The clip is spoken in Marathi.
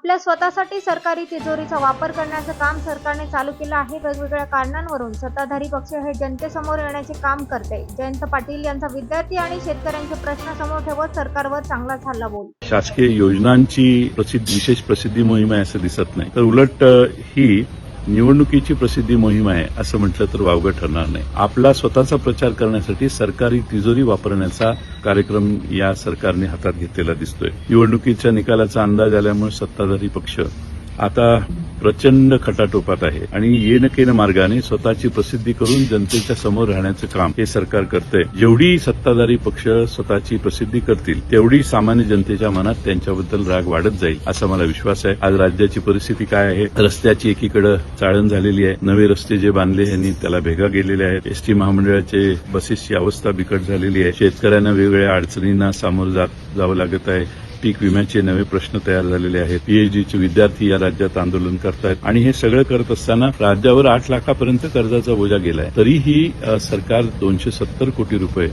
आपल्या स्वतःसाठी सरकारी तिजोरीचा वापर करण्याचं काम सरकारने चालू केलं आहे. वेगवेगळ्या कारणांवरून सत्ताधारी पक्ष हे जनतेसमोर येण्याचे काम करते. जयंत पाटील यांचा विद्यार्थी आणि शेतकऱ्यांचे प्रश्न समोर ठेवत सरकारवर चांगलाच झाला बोल. शासकीय योजनांची प्रसिद्ध विशेष प्रसिद्धी मोहीम आहे असं दिसत नाही. तर उलट ही निवडणुकीची प्रसिद्धी मोहीम आहे असं म्हटलं तर वावगं ठरणार नाही. आपला स्वतःचा प्रचार करण्यासाठी सरकारी तिजोरी वापरण्याचा कार्यक्रम या सरकारने हातात घेतलेला दिसतोय. निवडणुकीच्या निकालाचा अंदाज आल्यामुळे सत्ताधारी पक्ष आता प्रचंड खटाटोपात आहे आणि येन केन मार्गाने स्वतःची प्रसिद्धी करून जनतेच्या समोर राहण्याचं काम हे सरकार करतंय. जेवढी सत्ताधारी पक्ष स्वतःची प्रसिद्धी करतील तेवढी सामान्य जनतेच्या मनात त्यांच्याबद्दल राग वाढत जाईल असा मला विश्वास आहे. आज राज्याची परिस्थिती काय आहे? रस्त्याची एकीकडे चाळण झालेली आहे. नवे रस्ते जे बांधले यांनी त्याला भेगा गेलेल्या आहेत. एसटी महामंडळाचे बसेसची अवस्था बिकट झालेली आहे. शेतकऱ्यांना वेगवेगळ्या अडचणींना सामोरं जात जावं लागत आहे. पीक विम्याचे नवे प्रश्न तयार झालेले आहेत. पीएचडीचे विद्यार्थी या राज्यात आंदोलन करतायत आणि हे सगळं करत असताना राज्यावर आठ लाखापर्यंत कर्जाचा बोजा गेलाय. तरीही सरकार दोनशे सत्तर कोटी रुपये